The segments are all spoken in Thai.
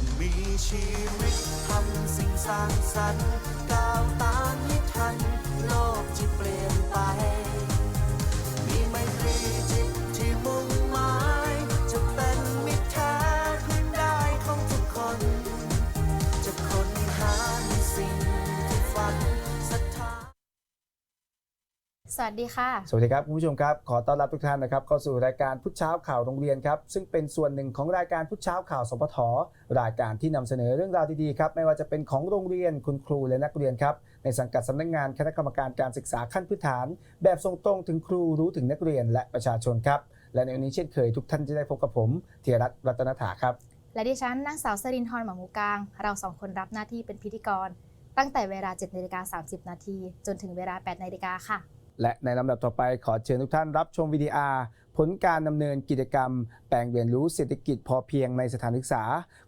จะมีชีวิตทำสิ่งสร้างสรรค์ก้าวตามให้ทัน โลกที่เปลี่ยนไป สวัสดีค่ะ สวัสดีครับคุณผู้ชมครับ ขอต้อนรับทุกท่านนะครับเข้าสู่รายการพุทธเช้าข่าวโรงเรียนครับ ซึ่งเป็นส่วนหนึ่งของรายการพุทธเช้าข่าวสพทรายการที่นำเสนอเรื่องราวดีๆครับไม่ว่าจะเป็นของโรงเรียนคุณครูและนักเรียนครับในสังกัดสำนักงานคณะกรรมการการศึกษาขั้นพื้นฐาน แบบส่งตรงถึงครูรู้ถึงนักเรียนและประชาชนครับ และในวันนี้เช่นเคยทุกท่านจะได้พบกับผมเทียรัตน์รัตนถาครับ และดิฉันนางสาวสรินทร์หมาหมูกลาง เราสองคนรับหน้าที่เป็นพิธีกร ตั้งแต่เวลา7นาฬิกา30นาทีจนถึงเวลา8นาฬิกาค่ะ และในลำดับต่อไปขอเชิญทุกท่านรับชมวิดีอาร์ผลการดำเนินกิจกรรม แปลงเรียนรู้เศรษฐกิจพอเพียงในสถานศึกษา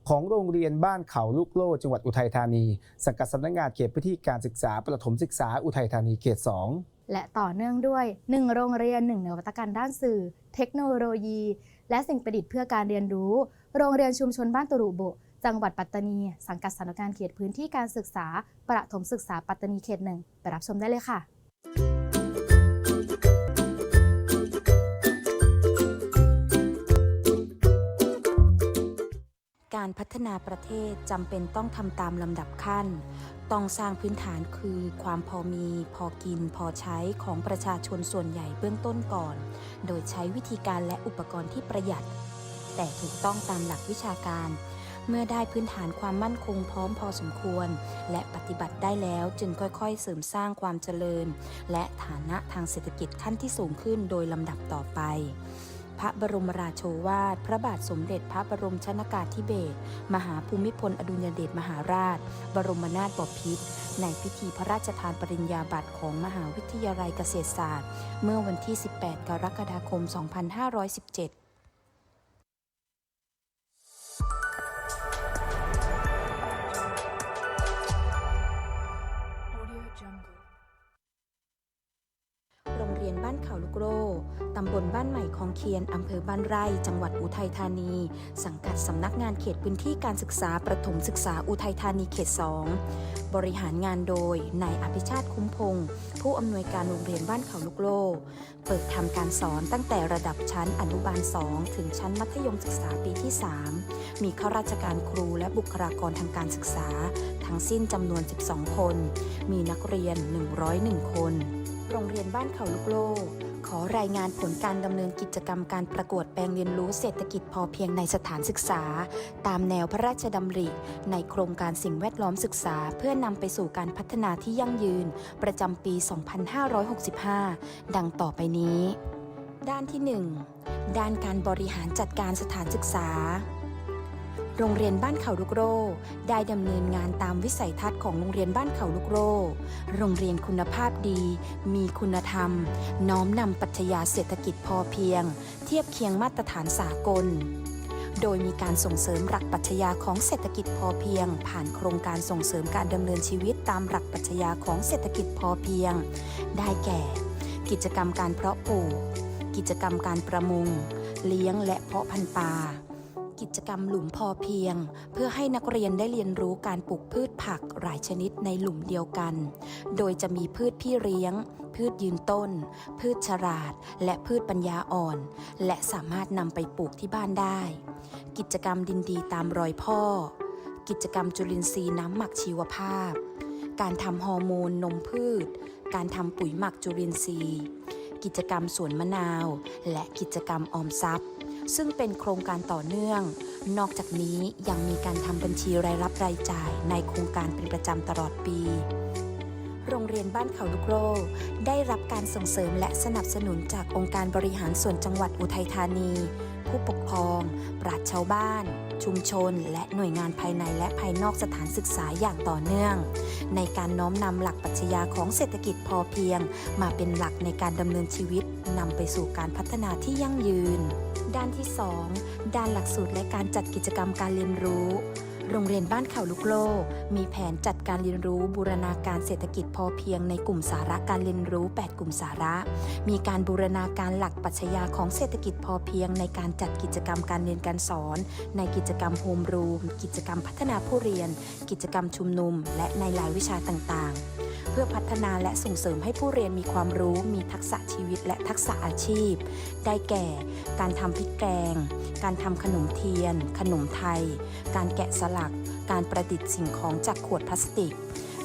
ของโรงเรียนบ้านเขาลูกโลจังหวัดอุทัยธานี สังกัดสำนักงานเขตพื้นที่การศึกษาประถมศึกษาอุทัยธานีเขต 2 และต่อเนื่องด้วย 1 โรงเรียน 1 นวัตกรรมด้านสื่อ เทคโนโลยี และสิ่งประดิษฐ์เพื่อการเรียนรู้ โรงเรียนชุมชนบ้านตุรุบุจังหวัดปัตตานี สังกัดสำนักงานเขตพื้นที่การศึกษาประถมศึกษาปัตตานีเขตหนึ่งไปรับชมได้เลยค่ะ การพัฒนาประเทศจำเป็นต้องทำตามลำดับขั้น ต้องสร้างพื้นฐานคือความพอมี พอกิน พอใช้ของประชาชนส่วนใหญ่เบื้องต้นก่อน โดยใช้วิธีการและอุปกรณ์ที่ประหยัด แต่ถูกต้องตามหลักวิชาการ เมื่อได้พื้นฐานความมั่นคงพร้อมพอสมควร และปฏิบัติได้แล้วจึงค่อยๆ เสริมสร้างความเจริญ และฐานะทางเศรษฐกิจขั้นที่สูงขึ้นโดยลำดับต่อไป พระบรมราโชวาท พระบาทสมเด็จพระบรมชนากาธิเบศรมหาภูมิพลอดุญเดชมหาราช บรมนาถบพิตรในพิธีพระราชทานปริญญาบัตรของมหาวิทยาลัยเกษตรศาสตร์ เมื่อวันที่ 18 กรกฎาคม 2517 ยนบ้านเขาลูกโรตำบลบ้านใหม่คลองเคียน อำเภอบ้านไร่ จังหวัดอุทัยธานี สังกัดสำนักงานเขตพื้นที่การศึกษาประถมศึกษาอุทัยธานีเขต 2 บริหารงานโดย นายอภิชาติคุ้มพงศ์ผู้อำนวยการโรงเรียนบ้านเขาลูกโรเปิดทำการสอนตั้งแต่ระดับชั้นอนุบาล 2 ถึงชั้นมัธยมศึกษาปีที่ 3 มีข้าราชการครูและบุคลากรทางการศึกษา ทั้งสิ้นจำนวน 12 คน มีนักเรียน 101 คน โรงเรียนบ้านเขาลูกโลขอรายงานผลการดำเนินกิจกรรมการประกวดแปลงเรียนรู้เศรษฐกิจพอเพียงในสถานศึกษา ตามแนวพระราชดำริ ในโครงการสิ่งแวดล้อมศึกษา เพื่อนำไปสู่การพัฒนาที่ยั่งยืน ประจำปี 2565 ดังต่อไปนี้ ด้านที่ 1 ด้านการบริหารจัดการสถานศึกษา โรงเรียนบ้านเขาลูกโรได้ดำเนินงานตามวิสัยทัศน์ของโรงเรียนบ้านเขาลูกโรโรงเรียนคุณภาพดี มีคุณธรรม น้อมนำปรัชญาเศรษฐกิจพอเพียง เทียบเคียงมาตรฐานสากล โดยมีการส่งเสริมหลักปรัชญาของเศรษฐกิจพอเพียง ผ่านโครงการส่งเสริมการดำเนินชีวิตตามหลักปรัชญาของเศรษฐกิจพอเพียง ได้แก่ กิจกรรมการเพาะปลูก กิจกรรมการประมง เลี้ยงและเพาะพันธุ์ปลา กิจกรรมหลุมพอเพียง เพื่อให้นักเรียนได้เรียนรู้การปลูกพืชผักหลายชนิดในหลุมเดียวกัน โดยจะมีพืชพี่เลี้ยง พืชยืนต้น พืชฉลาด และพืชปัญญาอ่อน และสามารถนำไปปลูกที่บ้านได้ กิจกรรมดินดีตามรอยพ่อ กิจกรรมจุลินทรีย์น้ำหมักชีวภาพ การทำฮอร์โมนนมพืช การทำปุ๋ยหมักจุลินทรีย์ กิจกรรมสวนมะนาว และกิจกรรมออมทรัพย์ ซึ่งเป็นโครงการต่อเนื่อง นอกจากนี้ยังมีการทำบัญชีรายรับรายจ่ายในโครงการเป็นประจำตลอดปี โรงเรียนบ้านเขาลูกโรได้รับการส่งเสริมและสนับสนุนจากองค์การบริหารส่วนจังหวัดอุทัยธานี ผู้ปกครอง ปราชชาวบ้าน ชุมชน และหน่วยงานภายในและภายนอกสถานศึกษาอย่างต่อเนื่อง ในการน้อมนำหลักปรัชญาของเศรษฐกิจพอเพียง มาเป็นหลักในการดำเนินชีวิตนำไปสู่การพัฒนาที่ยั่งยืน ด้านที่ 2 ด้านหลักสูตรและการจัดกิจกรรมการเรียนรู้ โรงเรียนบ้านเขาลูกโลก มีแผนจัดการเรียนรู้บูรณาการเศรษฐกิจพอเพียงในกลุ่มสาระการเรียนรู้ 8 กลุ่มสาระ มีการบูรณาการหลักปรัชญาของเศรษฐกิจพอเพียง ในการจัดกิจกรรมการเรียนการสอน ในกิจกรรมโฮมรูม กิจกรรมพัฒนาผู้เรียน กิจกรรมชุมนุม และในหลายวิชาต่างๆ เพื่อพัฒนาและส่งเสริมให้ผู้เรียนมีความรู้ มีทักษะชีวิตและทักษะอาชีพ ได้แก่ การทำพริกแกง การทำขนมเทียน ขนมไทย การแกะสลัก การประดิษฐ์สิ่งของจากขวดพลาสติก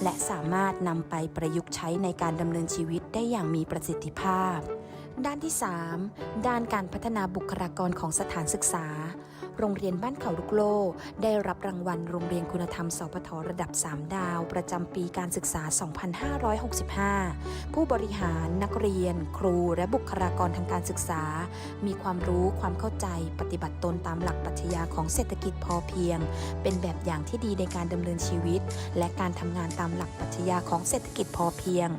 และสามารถนำไปประยุกต์ใช้ในการดำเนินชีวิตได้อย่างมีประสิทธิภาพ ด้านที่ 3 ด้านการพัฒนาบุคลากรของสถานศึกษา โรงเรียนบ้านเขาลูกโล ได้รับรางวัลโรงเรียนคุณธรรมสปทระดับ 3 ดาว ประจำปีการศึกษา 2565 ผู้บริหารนักเรียน ครูและบุคลากรทางการศึกษา มีความรู้ความเข้าใจปฏิบัติตนตามหลักปรัชญาของเศรษฐกิจพอเพียง เป็นแบบอย่างที่ดีในการดำเนินชีวิต และการทำงานตามหลักปรัชญาของเศรษฐกิจพอเพียง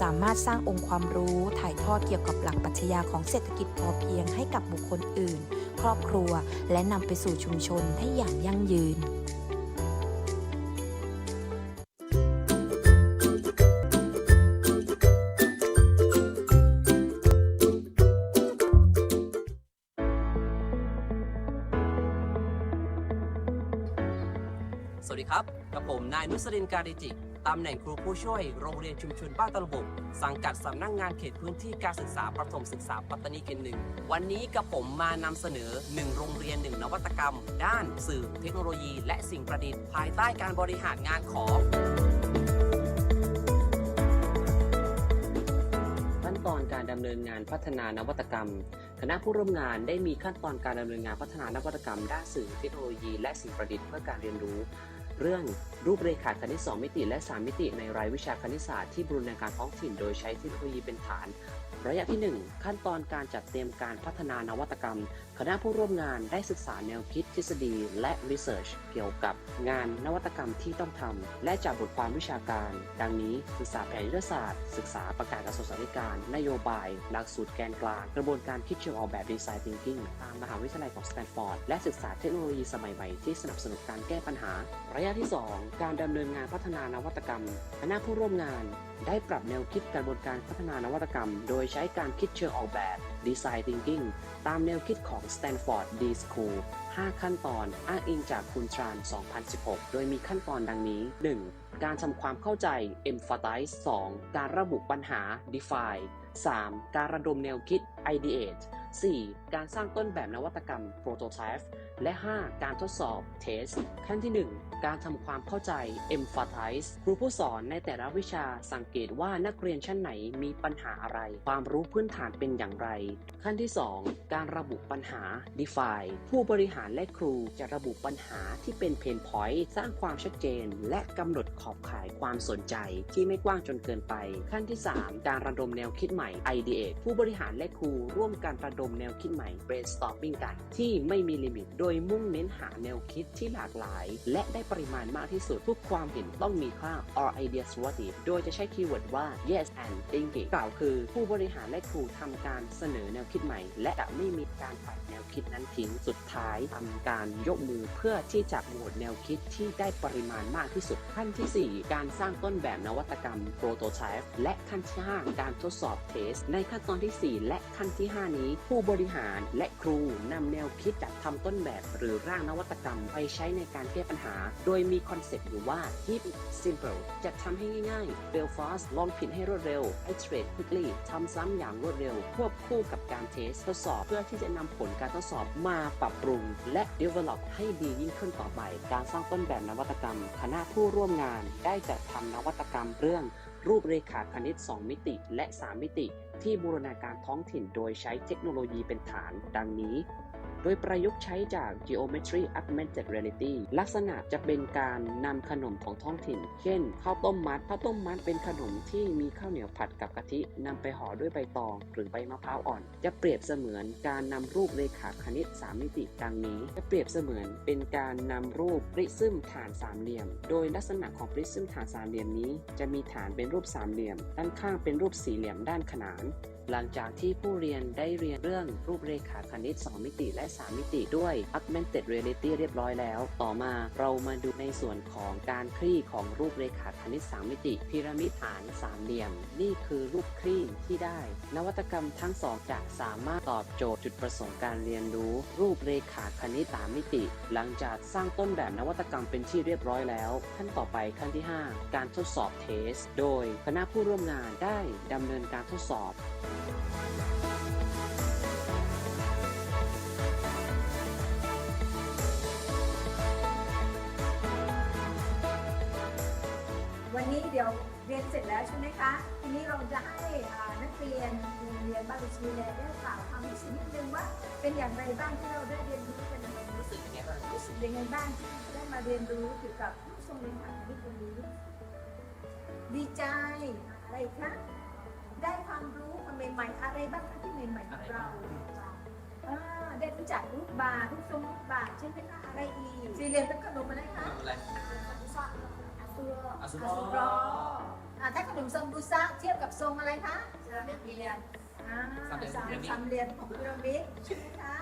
สามารถสร้างองค์ความรู้ถ่ายทอดเกี่ยวกับหลักปรัชญาของเศรษฐกิจพอเพียงให้กับบุคคลอื่น ครอบครัวและนำไปสู่ชุมชนได้อย่างยั่งยืนสวัสดีครับ กับผม นายนุสรินการิจิ ตำแหน่งครูผู้ช่วยโรงเรียนชุมชนบ้านตะลบกสังกัดสำนักงงานเขตพื้นที่การศึกษาประถมศึกษาปัตตานีเขตหนึ่งวันนี้กับผมมานำเสนอ 1 โรงเรียน 1 นวัตกรรม ด้านสื่อเทคโนโลยี และสิ่งประดิษฐ์ภายใต้การบริหารงานของขั้นตอนการดำเนินงานพัฒนานวัตกรรม คณะผู้ร่วมงานได้มีขั้นตอนการดำเนินงานพัฒนานวัตกรรม ด้านสื่อเทคโนโลยี และสิ่งประดิษฐ์เพื่อการเรียนรู้ เรื่อง รูปเรขาคณิต 2 มิติ และ 3 มิติในรายวิชาคณิตศาสตร์ที่บรูรณาการท้องถิ่นโดยใช้เทคโนโลยีเป็นฐาน ระยะที่ 1 ขั้นตอนการจัดเตรียมการพัฒนานวัตกรรม คณะผู้ร่วมงานได้ศึกษาแนวคิดทฤษฎีและ Research เกี่ยวกับงานนวัตกรรมที่ต้องทำ และจากบทความวิชาการ ดังนี้ศึกษาแผนยุทธศาสตร์ ศึกษาประกาศกระทรวงสาธารณสุขนโยบาย หลักสูตรแกนกลาง กระบวนการคิดเชิงออกแบบ Design Thinking ตามมหาวิทยาลัยของสแตนฟอร์ดและศึกษาเทคโนโลยีสมัยใหม่ที่สนับสนุนการแก้ปัญหา ระยะที่ 2การดำเนินงานพัฒนานวัตกรรมคณะผู้ร่วมงาน ได้ปรับแนวคิดกระบวนการพัฒนานวัตกรรม โดยใช้การคิดเชิงออกแบบ Design Thinking ตามแนวคิดของ Stanford D School 5 ขั้นตอนอ้างอิงจากคุณทราน 2016 โดยมีขั้นตอนดังนี้ 1. การทำความเข้าใจ Emphasize 2. การระบุปัญหา Define 3. การระดมแนวคิด Ideate 4. การสร้างต้นแบบนวัตกรรม Prototype และ 5. การทดสอบ Test ขั้นที่ 1 การทำความเข้าใจ Emphasize ครูผู้สอนในแต่ละวิชาสังเกตว่านักเรียนชั้นไหนมีปัญหาอะไร ความรู้พื้นฐานเป็นอย่างไร ขั้นที่ 2 การระบุปัญหา Define ผู้บริหารและครูจะระบุปัญหาที่เป็น Pain Point สร้างความชัดเจน และกำหนดขอบข่ายความสนใจที่ไม่กว้างจนเกินไป ขั้นที่ 3 การระดมแนวคิดใหม่ Ideate ผู้บริหารและครูร่วมกันระดมแนวคิดใหม่ Brainstorming กันที่ไม่มีลิมิตโดยมุ่งเน้นหาแนวคิดที่หลากหลาย และได้ปริมาณมากที่สุด ทุกความเห็นต้องมีค่า all ideas worthy โดยจะใช้คีย์เวิร์ดว่า yes and thinking กล่าวคือ ผู้บริหารและครูทำการเสนอแนวคิดใหม่ และจะไม่มีการปัดแนวคิดนั้นทิ้ง สุดท้ายทำการยกมือเพื่อที่จะโหวตแนวคิดที่ได้ปริมาณมากที่สุด ขั้นที่ 4 การสร้างต้นแบบนวัตกรรม prototype และขั้นที่ 5 การทดสอบ test ในขั้นตอนที่ 4 และขั้นที่ 5 นี้ ผู้บริหารและครูนำแนวคิดจัดทำต้นแบบหรือร่างนวัตกรรมไปใช้ในการแก้ปัญหา โดยมีคอนเซ็ปต์อยู่ว่า keep it simple จะทำให้ง่ายๆ fail fast ลองผิดให้รวดเร็ว iterate quickly ทำซ้ำอย่างรวดเร็ว ควบคู่กับการเทสทดสอบ เพื่อที่จะนำผลการทดสอบมาปรับปรุง และ develop ให้ดียิ่งขึ้นต่อไป การสร้างต้นแบบนวัตกรรม คณะผู้ร่วมงานได้จัดทำนวัตกรรมเรื่องรูปเรขาคณิต 2 มิติและ 3 มิติ ที่บูรณาการท้องถิ่นโดยใช้เทคโนโลยีเป็นฐาน ดังนี้ โดยประยุกต์ใช้จาก Geometry Augmented Reality ลักษณะจะเป็นการนำขนมของท้องถิ่น เช่นข้าวต้มมัดข้าวต้มมัดเป็นขนมที่มีข้าวเหนียวผัดกับกะทินำไปห่อด้วยใบตอง หรือใบมะพร้าวอ่อน จะเปรียบเสมือนการนำรูปเรขาคณิต 3 มิติดังนี้ จะเปรียบเสมือนเป็นการนำรูปปริซึมฐานสามเหลี่ยม โดยลักษณะของปริซึมฐานสามเหลี่ยมนี้ จะมีฐานเป็นรูปสามเหลี่ยม ด้านข้างเป็นรูปสี่เหลี่ยมด้านขนาน หลังจากที่ผู้เรียนได้เรียนเรื่องรูปเรขาคณิต 2 มิติและ3 มิติด้วย Augmented Reality เรียบร้อยแล้ว ต่อมาเรามาดูในส่วนของการคลี่ของรูปเรขาคณิต 3 มิติ พีระมิดฐานสามเหลี่ยม นี่คือรูปคลี่ที่ได้ นวัตกรรมทั้งสองจะสามารถตอบโจทย์จุดประสงค์การเรียนรู้ รูปเรขาคณิต 3 มิติ หลังจากสร้างต้นแบบนวัตกรรมเป็นที่เรียบร้อยแล้ว ขั้นต่อไปขั้นที่ 5 การทดสอบเทส โดยคณะผู้ร่วมงานได้ดำเนินการทดสอบ นนี้เดี๋ยวเรียนเสร็จแล้วใช่ไหมคะ ทีนี้เราจะให้อ่านักเรียนโรงเรียนบ้านลุชีแลได้กล่าวความรู้สึกนิดนึงว่า เป็นอย่างไรบ้างที่เราได้เรียนรู้กันในวันนี้รู้สึกยังไงบ้างรู้สึกยังไงบ้างที่ได้มาเรียนรู้เกี่ยวกับผู้ทรงเรียนการคณิตวันนี้ดีใจอะไรคะได้ความรู้ใหม่ๆอะไรบ้างคะที่ใหม่ๆของเราอ่าได้รู้จักรูปบาร์รูปทรงรูปบาร์ใช่ไหมคะอะไรอีกสี่เหลี่ยมเป็นขนมอะไรคะอาซูโรอาซูโรอ่าถ้าขนมซัมบูซะเทียบกับทรงอะไรคะพีระมิดอ่าสามสามเหลี่ยมของพีระมิดใช่ไหมคะ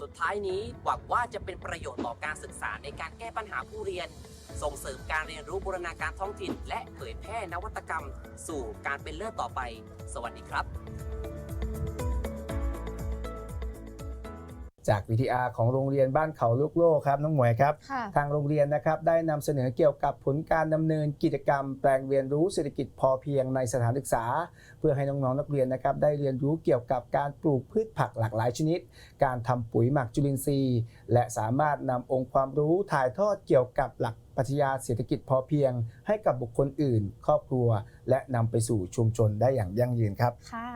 สุดท้ายนี้หวังว่าจะเป็นประโยชน์ต่อการศึกษาในการแก้ปัญหาผู้เรียน ส่งเสริมการเรียนรู้บูรณาการท้องถิ่น และเผยแพร่นวัตกรรม สู่การเป็นเลิศต่อไป สวัสดีครับ จาก VTR ของโรงเรียนบ้านเขาลูกโลกครับน้องหมวยครับค่ะทางโรงเรียนนะครับได้นำเสนอเกี่ยวกับผลการดำเนินกิจกรรม แปลงเรียนรู้เศรษฐกิจพอเพียงในสถานศึกษา เพื่อให้น้องๆนักเรียนนะครับได้เรียนรู้เกี่ยวกับการปลูกพืชผักหลากหลายชนิด การทำปุ๋ยหมักจุลินทรีย์ และสามารถนำองค์ความรู้ถ่ายทอดเกี่ยวกับหลักปรัชญาเศรษฐกิจพอเพียง ให้กับบุคคลอื่น ครอบครัว และนำไปสู่ชุมชนได้อย่างยั่งยืนครับค่ะ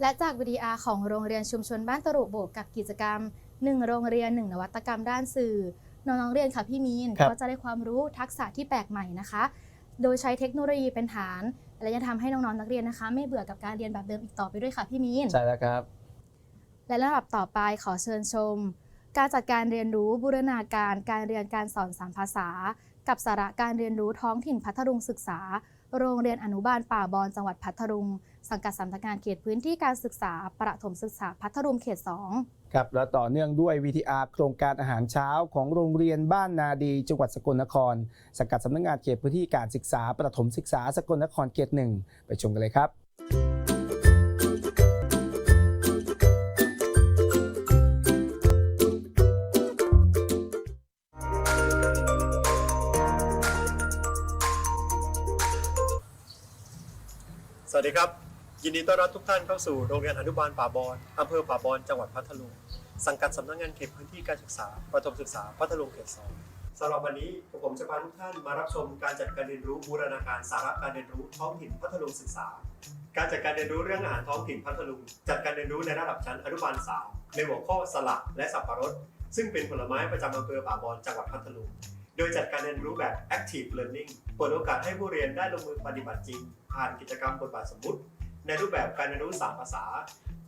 และจากวิดีอาร์ของโรงเรียนชุมชนบ้านตรุโบกกับกิจกรรม 1 โรงเรียน 1 นวัตกรรมด้านสื่อ น้องๆเรียนค่ะพี่มีนครับก็จะได้ความรู้ทักษะที่แปลกใหม่นะคะ โดยใช้เทคโนโลยีเป็นฐาน และจะทำให้น้องๆนักเรียนนะคะ ไม่เบื่อกับการเรียนแบบเดิมอีกต่อไปด้วยค่ะพี่มีนใช่แล้วครับ และลำดับต่อไปขอเชิญชม การจัดการเรียนรู้บูรณาการการเรียนการสอนสามภาษา กับสาระการเรียนรู้ท้องถิ่นพัทลุงศึกษา โรงเรียนอนุบาลป่าบอนจังหวัดพัทลุง สังกัดสำนักงานเขตพื้นที่การศึกษา ประถมศึกษาพัทลุงเขต 2 ครับ และต่อเนื่องด้วย VTR โครงการอาหารเช้าของโรงเรียนบ้านนาดีจังหวัดสกลนคร สังกัดสำนักงานเขตพื้นที่การศึกษา ประถมศึกษาสกลนครเขตหนึ่งไปชมกันเลยครับ ยินดีต้อนรับทุกท่านเข้าสู่โรงเรียนอนุบาลป่าบอนอำเภอป่าบอนจังหวัดพัทลุง สังกัดสำนักงานเขตพื้นที่การศึกษา ประถมศึกษาพัทลุงเขตสองสำหรับวันนี้ผมจะพาทุกท่านมารับชมการจัดการเรียนรู้บูรณาการสาระการเรียนรู้ท้องถิ่นพัทลุงศึกษา การจัดการเรียนรู้เรื่องอาหารท้องถิ่นพัทลุง จัดการเรียนรู้ในระดับชั้นอนุบาลสามในหัวข้อสลัดและสับปะรด ซึ่งเป็นผลไม้ประจำอำเภอป่าบอนจังหวัดพัทลุงโดยจัดการเรียนรู้แบบ active learning เปิดโอกาสให้ผู้เรียนได้ลงมือปฏิบัติจริง ผ่านกิจกรรมบทบาทสมมุติ ในรูปแบบการเรียนรู้ 3 ภาษา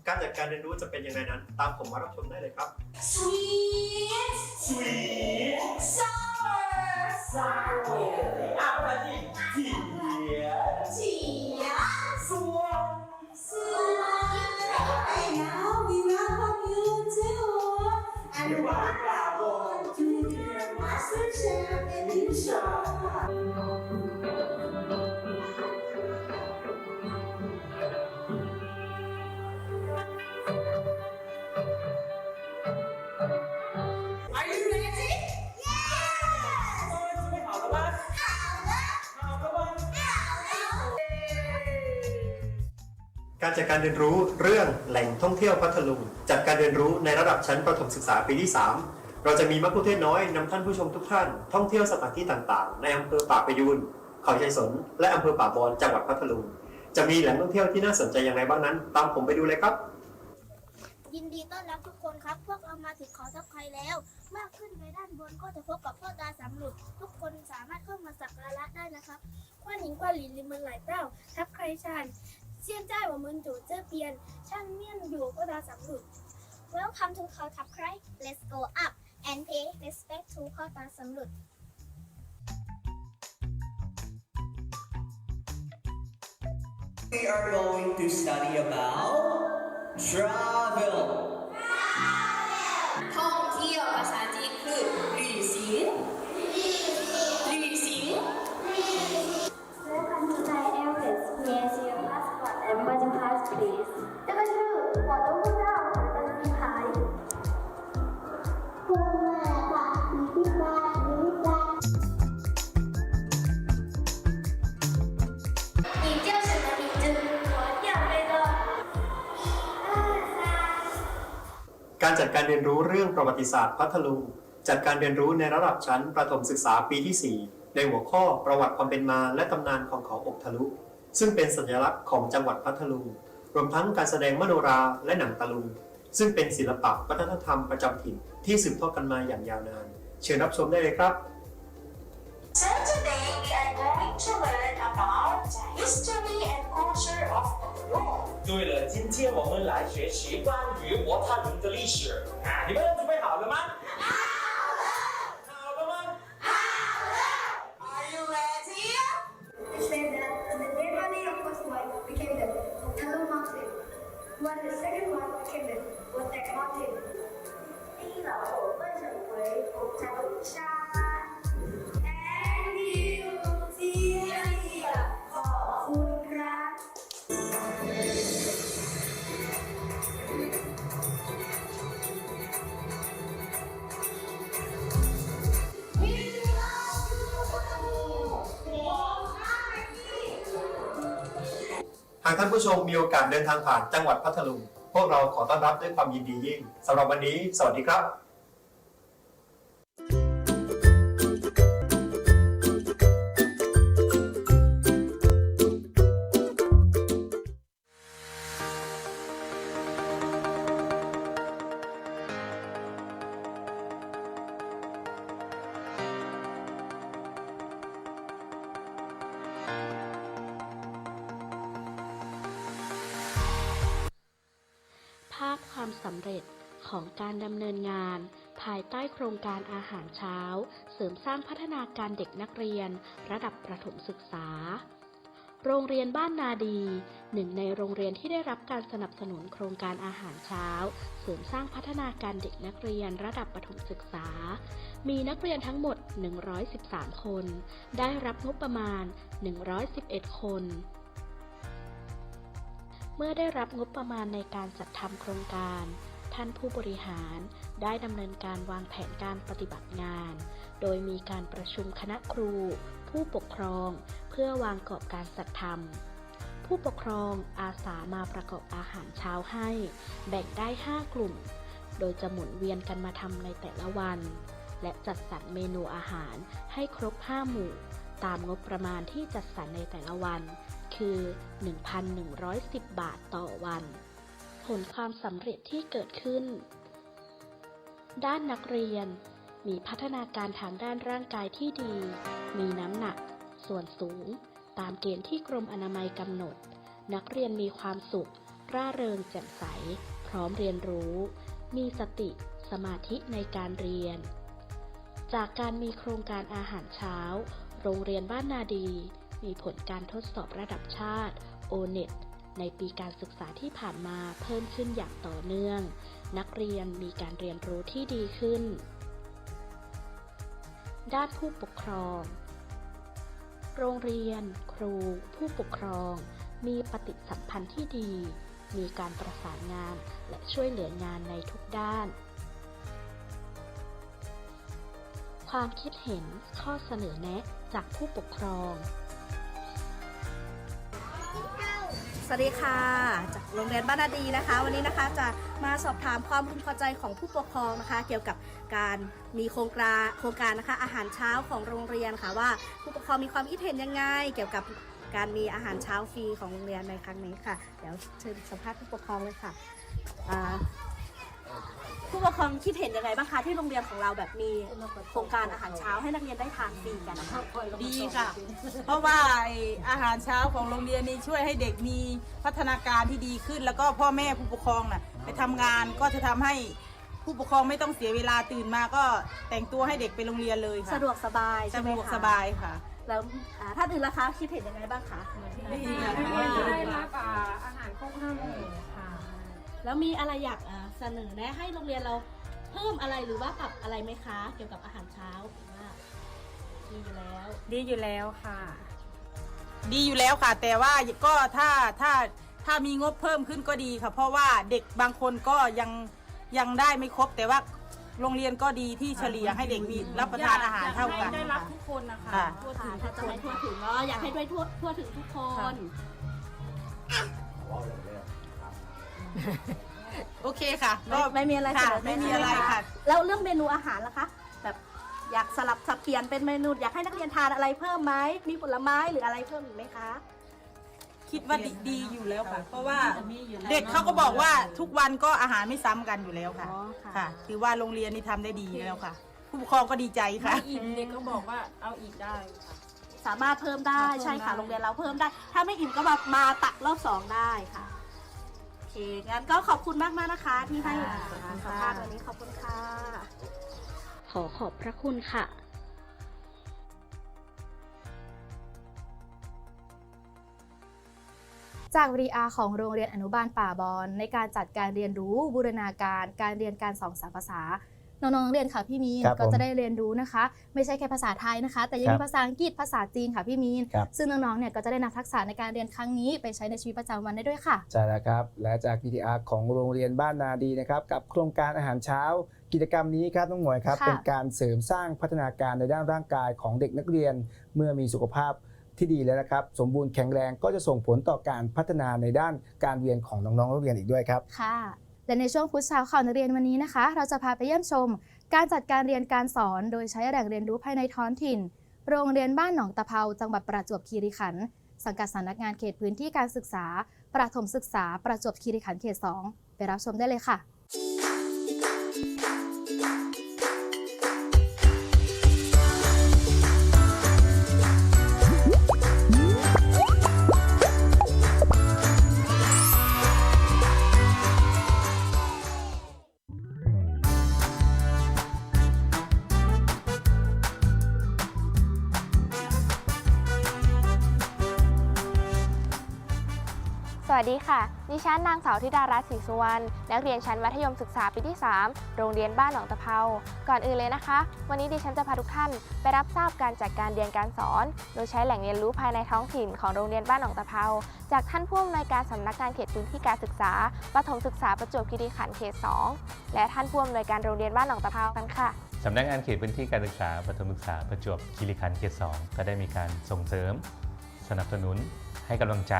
การจัดการเรียนรู้จะเป็นยังไงนั้น ตามผมมารับชมได้เลยครับ Sweet, sweet, sour, sour. Apple tea, การจัดการเรียนรู้เรื่องแหล่งท่องเที่ยวพัทลุงจัดการเรียนรู้ในระดับชั้นประถมศึกษาปีที่ 3 เราจะมีมักคุเทศน้อยนำท่านผู้ชมทุกท่าน ท่องเที่ยวสถานที่ต่างๆ ในอำเภอป่าปยูนเขาชัยสน และอำเภอป่าบอนจังหวัดพัทลุงจะมีแหล่งท่องเที่ยวที่น่าสนใจอย่างไรบ้างนั้น ตามผมไปดูเลยครับ ยินดีต้อนรับทุกคนครับ พวกเรามาถึงเขาทับไครแล้ว มากขึ้นไปด้านบนก็จะพบกับพ่อตาสำมหลุดทุกคนสามารถเข้ามาสักการะได้นะครับกว้านหิงกว้าหลินลิมเมืไหลเต้าทับไครชัน 现在我们走这边上面有พ่อตาสามหลุด Welcome to เขาทับใคร Let's go up and pay respect to พ่อตาสามหลุด ค We are going to study about travel. ท่องเที่ยวภาษาจีนคือ旅行旅行 Welcome เรียนรู้เรื่องประวัติศาสตร์พัทลุงจัดการเรียนรู้ในระดับชั้นประถมศึกษาปีที่ 4 ในหัวข้อประวัติความเป็นมาและตำนานของเขาอกทะลุ ซึ่งเป็นสัญลักษณ์ของจังหวัดพัทลุงรวมทั้งการแสดงมโนราและหนังตะลุง ซึ่งเป็นศิลปะวัฒนธรรมประจำถิ่นที่สืบทอดกันมาอย่างยาวนาน เชิญรับชมได้เลยครับ So today we are going to learn about the history and culture of 对了，今天我们来学习关于摩擦龙的历史啊！你们 การเดินทางผ่านจังหวัดพัทลุงพวกเราขอต้อนรับด้วยความยินดียิ่งสำหรับวันนี้ สวัสดีครับำเร็จของการดำเนินงาน ภายใต้โครงการอาหารเช้า เสริมสร้างพัฒนาการเด็กนักเรียน ระดับประถมศึกษา โรงเรียนบ้านนาดี หนึ่งในโรงเรียนที่ได้รับการสนับสนุนโครงการอาหารเช้า เสริมสร้างพัฒนาการเด็กนักเรียนระดับประถมศึกษา มีนักเรียนทั้งหมด 113 คน ได้รับงบประมาณ 111 คนเมื่อได้รับงบประมาณในการจัดทำโครงการ ท่านผู้บริหารได้ดำเนินการวางแผนการปฏิบัติงาน โดยมีการประชุมคณะครู ผู้ปกครอง เพื่อวางกรอบการจัดทำผู้ปกครองอาสามาประกอบอาหารเช้าให้ แบ่งได้ 5 กลุ่ม โดยจะหมุนเวียนกันมาทำในแต่ละวัน และจัดสรรเมนูอาหารให้ครบ 5 หมู่ ตามงบประมาณที่จัดสรรในแต่ละวัน คือ 1,110 บาทต่อวัน ลความสำเร็จที่เกิดขึ้น ด้านนักเรียน มีพัฒนาการทางด้านร่างกายที่ดี มีน้ำหนัก ส่วนสูง ตามเกณฑ์ที่กรมอนามัยกำหนด นักเรียนมีความสุข ร่าเริงแจ่มใส พร้อมเรียนรู้ มีสติ สมาธิในการเรียน จากการมีโครงการอาหารเช้า โรงเรียนบ้านนาดี มีผลการทดสอบระดับชาติ O-NET ในปีการศึกษาที่ผ่านมาเพิ่มขึ้นอย่างต่อเนื่อง นักเรียนมีการเรียนรู้ที่ดีขึ้น ด้านผู้ปกครอง โรงเรียน ครู ผู้ปกครอง มีปฏิสัมพันธ์ที่ดี มีการประสานงานและช่วยเหลืองานในทุกด้าน ความคิดเห็นข้อเสนอแนะจากผู้ปกครอง สวัสดีค่ะ จากโรงเรียนบ้านนาดีนะคะ วันนี้นะคะจะมาสอบถามความพึงพอใจของผู้ปกครองนะคะ เกี่ยวกับการมีโครงการโครงการนะคะ อาหารเช้าของโรงเรียนค่ะว่าผู้ปกครองมีความคิดเห็นยังไง เกี่ยวกับการมีอาหารเช้าฟรีของโรงเรียนในครั้งนี้ค่ะ เดี๋ยวเชิญสัมภาษณ์ผู้ปกครองเลยค่ะ ครองคิดเห็นยังไงบ้างคะที่โรงเรียนของเราแบบมีโครงการอาหารเช้าให้นักเรียนได้ทานฟรีกันนะคะ ดีค่ะ เพราะว่าไอ้อาหารเช้าของโรงเรียนนี่ช่วยให้เด็กมีพัฒนาการที่ดีขึ้น แล้วก็พ่อแม่ผู้ปกครองน่ะไปทำงานก็จะทำให้ผู้ปกครองไม่ต้องเสียเวลาตื่นมาก็แต่งตัวให้เด็กไปโรงเรียนเลยค่ะสะดวกสบายใช่สะไหมดวกคะสบายค่ะ แล้วอ่าท่านอื่นล่ะคะคิดเห็นยังไงบ้างคะ ได้รับอาหารครบห้าหมู่ค่ะ แล้วมีอะไรอยากอ่าเสนอแนะให้โรงเรียนเราเพิ่มอะไรหรือว่าปรับอะไรไหมคะ เกี่ยวกับอาหารเช้าหรือว่าดีอยู่แล้วดีอยู่แล้วค่ะ ดีอยู่แล้วค่ะ แต่ว่าก็ถ้าถ้าถ้ามีงบเพิ่มขึ้นก็ดีค่ะ เพราะว่าเด็กบางคนก็ยังยังได้ไม่ครบ แต่ว่าโรงเรียนก็ดีที่เฉลี่ยให้เด็กมีรับประทานอาหารเท่ากันได้รับทุกคนนะคะค่ะทั่วถึงถ้าจะให้ทั่วถึงเนาะอยากให้ด้วยทั่วทั่วถึงทุกคน โอเคค่ะไม่ไม่มีอะไรค่ะเสนอไม่มีอะไรใช่หค่ะ แล้วเรื่องเมนูอาหารล่ะคะ แบบอยากสลับสับเปลี่ยนเป็นเมนูอยากให้นักเรียนทานอะไรเพิ่มไหมมีผลไม้หรืออะไรเพิ่มอีกไหมคะคิดว่าดีดีอยู่แล้วค่ะ เพราะว่าเด็กเขาก็บอกว่าทุกวันก็อาหารไม่ซ้ำกันอยู่แล้วค่ะอ๋อค่ะค่ะ ถือว่าโรงเรียนนี่ทำได้ดีแล้วค่ะ ผู้ปกครองก็ดีใจค่ะ อิ่มเด็กก็บอกว่าเอาอีกได้ สามารถเพิ่มได้เพิ่มใช่ค่ะได้โรงเรียนเราเพิ่มได้ ถ้าไม่อิ่มก็มามาตักรอบสองได้ค่ะโอเค งั้นก็ขอบคุณมากมากๆนะคะ ที่ให้สัมภาษณ์วันนี้ขอบคุณค่ะ ขอขอบพระคุณค่ะจากวีอาของโรงเรียนอนุบาลป่าบอนในการจัดการเรียนรู้บูรณาการการเรียนการสองสามภาษา น้องๆนักเรียนค่ะพี่มีนครับก็ผมจะได้เรียนรู้นะคะ ไม่ใช่แค่ภาษาไทยนะคะ แต่ยังครัมีบภาษาอังกฤษภาษาจีนค่ะพี่มีนครับ ซึ่งน้องๆเนี่ยก็จะได้นำทักษะในการเรียนครั้งนี้ไปใช้ในชีวิตประจำวันได้ด้วยค่ะ ใช่แล้วครับ และจาก PTR ของโรงเรียนบ้านนาดีนะครับ กับโครงการอาหารเช้า กิจกรรมนี้ครับน้องหมวยครับ ค่ะเป็นการเสริมสร้างพัฒนาการในด้านร่างกายของเด็กนักเรียน เมื่อมีสุขภาพที่ดีแล้วนะครับ สมบูรณ์แข็งแรงก็จะส่งผลต่อการพัฒนาในด้านการเรียนของน้องๆนักเรียนอีกด้วยครับ ค่ะ และในช่วงพุธเช้าข่าวนักเรียนวันนี้นะคะ เราจะพาไปเยี่ยมชม การจัดการเรียนการสอน โดยใช้แหล่งเรียนรู้ภายในท้องถิ่น โรงเรียนบ้านหนองตะเภาจังหวัดประจวบคีรีขันธ์สังกัดสำนักงานเขตพื้นที่การศึกษา ประถมศึกษาประจวบคีรีขันธ์เขต 2 ไปรับชมได้เลยค่ะ ดีค่ะ ดิฉันนางสาวธิดารัตน์ศรีสุวรรณ นักเรียนชั้นมัธยมศึกษาปีที่ 3 โรงเรียนบ้านหนองตะเภา ก่อนอื่นเลยนะคะ วันนี้ดิฉันจะพาทุกท่านไปรับทราบการจัดการเรียนการสอน โดยใช้แหล่งเรียนรู้ภายในท้องถิ่นของโรงเรียนบ้านหนองตะเภา จากท่านผู้อำนวยการสำนักงานเขตพื้นที่การศึกษา ประถมศึกษาประจวบคีรีขันธ์เขต 2 และท่านผู้อำนวยการโรงเรียนบ้านหนองตะเภากันค่ะสำนักงานเขตพื้นที่การศึกษาประถมศึกษาประจวบคีรีขันธ์เขต 2 ก็ได้มีการส่งเสริม สนับสนุนให้กำลังใจ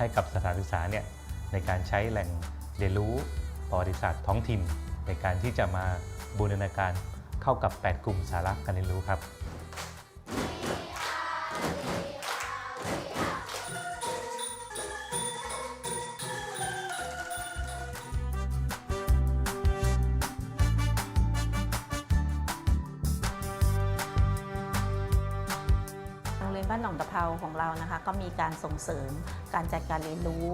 ให้กับสถานศึกษาเนี่ยในการใช้แหล่งเรียนรู้ประวัติศาสตร์ท้องถิ่น ในการที่จะมาบูรณาการเข้ากับ 8 กลุ่มสาระการเรียนรู้ครับ เสริม การจัดการเรียนรู้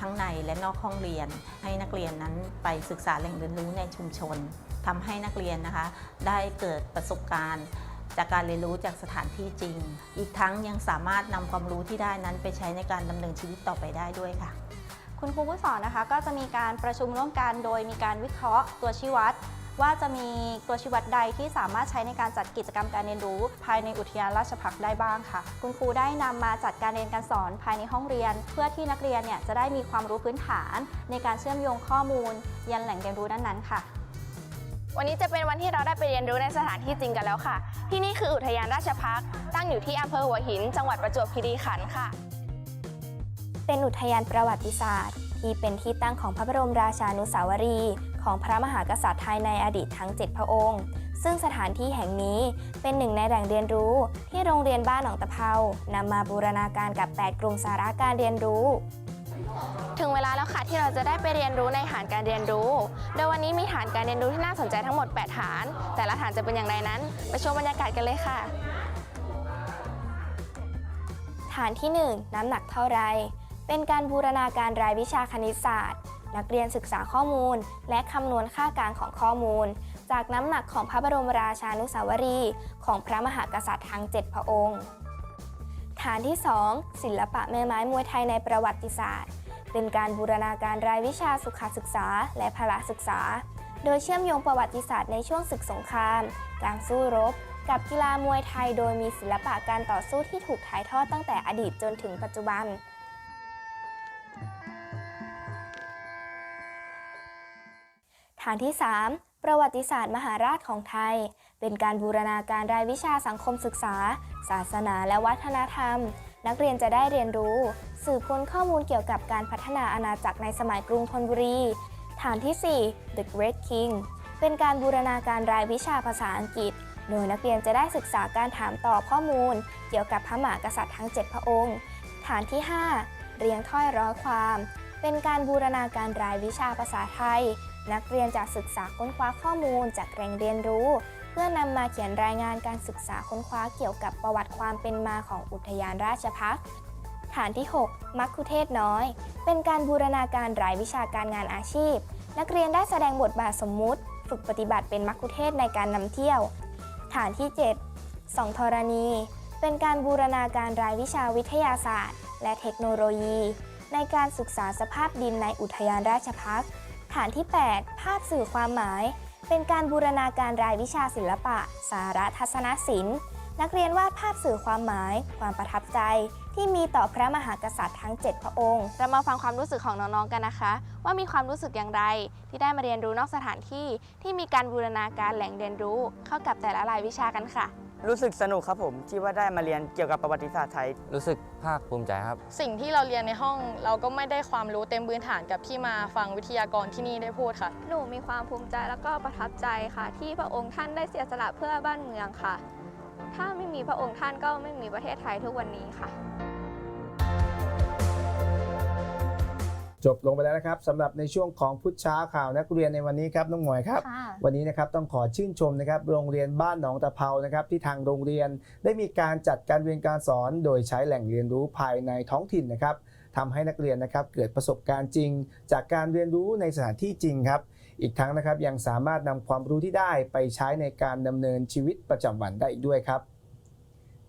ทั้งในและนอกห้องเรียน ให้นักเรียนนั้นไปศึกษาแหล่งเรียนรู้ในชุมชนทำให้นักเรียนนะคะ ได้เกิดประสบการณ์จากการเรียนรู้จากสถานที่จริง อีกทั้งยังสามารถนำความรู้ที่ได้นั้นไปใช้ในการดำเนินชีวิตต่อไปได้ด้วยค่ะ คุณครูผู้สอนนะคะก็จะมีการประชุมร่วมกันโดยมีการวิเคราะห์ตัวชี้วัด ว่าจะมีตัวชี้วัดใดที่สามารถใช้ในการจัดกิจกรรมการเรียนรู้ ภายในอุทยานราชพักษ์ได้บ้างค่ะ คุณครูได้นำมาจัดการเรียนการสอนภายในห้องเรียน เพื่อที่นักเรียนเนี่ยจะได้มีความรู้พื้นฐาน ในการเชื่อมโยงข้อมูล ยันแหล่งเรียนรู้นั้นๆค่ะวันนี้จะเป็นวันที่เราได้ไปเรียนรู้ในสถานที่จริงกันแล้วค่ะ ที่นี่คืออุทยานราชพักษ์ตั้งอยู่ที่อำเภอหัวหิน จังหวัดประจวบคีรีขันธ์ค่ะ เป็นอุทยานประวัติศาสตร์ ที่เป็นที่ตั้งของพระบรมราชานุสาวรีย์ ของพระมหากษัตริย์ไทยในอดีตทั้ง 7 พระองค์ ซึ่งสถานที่แห่งนี้เป็นหนึ่งในแหล่งเรียนรู้ ที่โรงเรียนบ้านหนองตะเภานำมาบูรณาการกับ 8 กลุ่มสาระการเรียนรู้ ถึงเวลาแล้วค่ะที่เราจะได้ไปเรียนรู้ในฐานการเรียนรู้ โดยวันนี้มีฐานการเรียนรู้ที่น่าสนใจทั้งหมด 8 ฐาน แต่ละฐานจะเป็นอย่างไรนั้นไปชมบรรยากาศกันเลยค่ะ ฐานที่ 1 น้ำหนักเท่าไรเป็นการบูรณาการรายวิชาคณิตศาสตร์ นักเรียนศึกษาข้อมูล และคำนวณค่ากลางของข้อมูล จากน้ำหนักของพระบรมราชานุสาวรี ของพระมหากษัตริย์ทั้ง 7 พระองค์ ฐานที่ 2 ศิลปะแม่ไม้มวยไทยในประวัติศาสตร์ เป็นการบูรณาการรายวิชาสุขศึกษา และพละศึกษา โดยเชื่อมโยงประวัติศาสตร์ในช่วงศึกสงคราม การสู้รบ กับกีฬามวยไทย โดยมีศิลปะการต่อสู้ที่ถูกถ่ายทอดตั้งแต่อดีตจนถึงปัจจุบัน ฐานที่ 3 ประวัติศาสตร์มหาราชของไทย เป็นการบูรณาการรายวิชาสังคมศึกษา ศาสนาและวัฒนธรรม นักเรียนจะได้เรียนรู้ สืบค้นข้อมูลเกี่ยวกับการพัฒนาอาณาจักรในสมัยกรุงธนบุรี ฐานที่ 4 The Great King เป็นการบูรณาการรายวิชาภาษาอังกฤษ โดยนักเรียนจะได้ศึกษาการถามตอบข้อมูล เกี่ยวกับพระมหากษัตริย์ทั้ง 7 พระองค์ ฐานที่ 5 เรียงถ้อยร้อยความ เป็นการบูรณาการรายวิชาภาษาไทย นักเรียนจะศึกษาค้นคว้าข้อมูลจากแหล่งเรียนรู้ เพื่อนำมาเขียนรายงานการศึกษาค้นคว้าเกี่ยวกับประวัติความเป็นมาของอุทยานราชพักษ์ฐานที่ 6 มัคคุเทศน้อย เป็นการบูรณาการรายวิชาการงานอาชีพ นักเรียนได้แสดงบทบาทสมมุติ ฝึกปฏิบัติเป็นมัคคุเทศในการนำเที่ยว ฐานที่ 7 สองธรณี เป็นการบูรณาการรายวิชาวิทยาศาสตร์ และเทคโนโลยี ในการศึกษาสภาพดินในอุทยานราชพักษ์ ฐานที่ 8 ภาพสื่อความหมาย เป็นการบูรณาการรายวิชาศิลปะ สาระทัศนศิลป์ นักเรียนวาดภาพสื่อความหมาย ความประทับใจ ที่มีต่อพระมหากษัตริย์ทั้ง 7 พระองค์ เรามาฟังความรู้สึกของน้องๆกันนะคะ ว่ามีความรู้สึกอย่างไร ที่ได้มาเรียนรู้นอกสถานที่ที่มีการบูรณาการแหล่งเรียนรู้ เข้ากับแต่ละรายวิชากันค่ะ รู้สึกสนุกครับผมที่ว่าได้มาเรียนเกี่ยวกับประวัติศาสตร์ไทย รู้สึกภาคภูมิใจครับ สิ่งที่เราเรียนในห้องเราก็ไม่ได้ความรู้เต็มพื้นฐานกับที่มาฟังวิทยากรที่นี่ได้พูดค่ะ หนูมีความภูมิใจแล้วก็ประทับใจค่ะ ที่พระองค์ท่านได้เสียสละเพื่อบ้านเมืองค่ะ ถ้าไม่มีพระองค์ท่านก็ไม่มีประเทศไทยทุกวันนี้ค่ะ จบลงไปแล้วนะครับสำหรับในช่วงของพุทธเช้าข่าวนักเรียนในวันนี้ครับน้องหมวยครับ ค่ะ วันนี้นะครับต้องขอชื่นชมนะครับโรงเรียนบ้านหนองตะเภานะครับที่ทางโรงเรียนได้มีการจัดการเรียนการสอน โดยใช้แหล่งเรียนรู้ภายในท้องถิ่นนะครับทำให้นักเรียนนะครับเกิดประสบการณ์จริง จากการเรียนรู้ในสถานที่จริงครับ อีกทั้งนะครับยังสามารถนำความรู้ที่ได้ไปใช้ในการดำเนินชีวิตประจำวันได้อีกด้วยครับ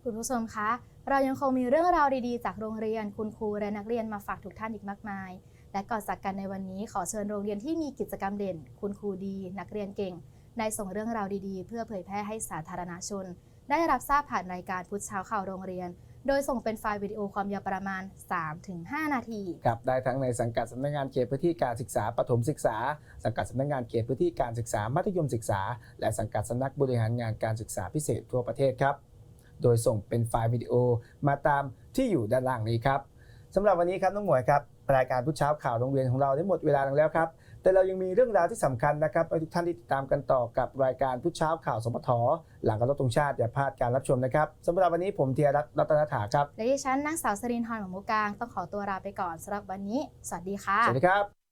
คุณผู้ชมคะ เรายังคงมีเรื่องราวดีๆ จากโรงเรียนคุณครูและนักเรียนมาฝากทุกท่านอีกมากมาย และก่อนจากกันในวันนี้ขอเชิญโรงเรียนที่มีกิจกรรมเด่น คุณครูดี นักเรียนเก่ง ได้ส่งเรื่องราวดีๆ เพื่อเผยแพร่ให้สาธารณชน ได้รับทราบผ่านรายการพุทธเช้าข่าวโรงเรียน โดยส่งเป็นไฟล์วิดีโอความยาวประมาณ 3-5 นาที ครับได้ทั้งในสังกัดสำนักงานเขตพื้นที่การศึกษาประถมศึกษา สังกัดสำนักงานเขตพื้นที่การศึกษามัธยมศึกษา และสังกัดสำนักบริหารงานการศึกษาพิเศษทั่วประเทศครับ โดยส่งเป็นไฟล์วิดีโอมาตามที่อยู่ด้านล่างนี้ครับสำหรับวันนี้ครับน้องหมวยครับ รายการผู้เช้าข่าวโรงเรียนของเราได้หมดเวลาลงแล้วครับ แต่เรายังมีเรื่องราวที่สำคัญนะครับให้ทุกท่านที่ติดตามกันต่อกับรายการผู้เช้าข่าวสมทหลังกรบตรงชาติอย่าพลาดการรับชมนะครับสำหรับวันนี้ผมเทียรัตน์รัตนถาครับและดิฉันนางสาวสรินทร์หอนหมกกลางต้องขอตัวลาไปก่อนสำหรับวันนี้ สวัสดีค่ะสวัสดีครับ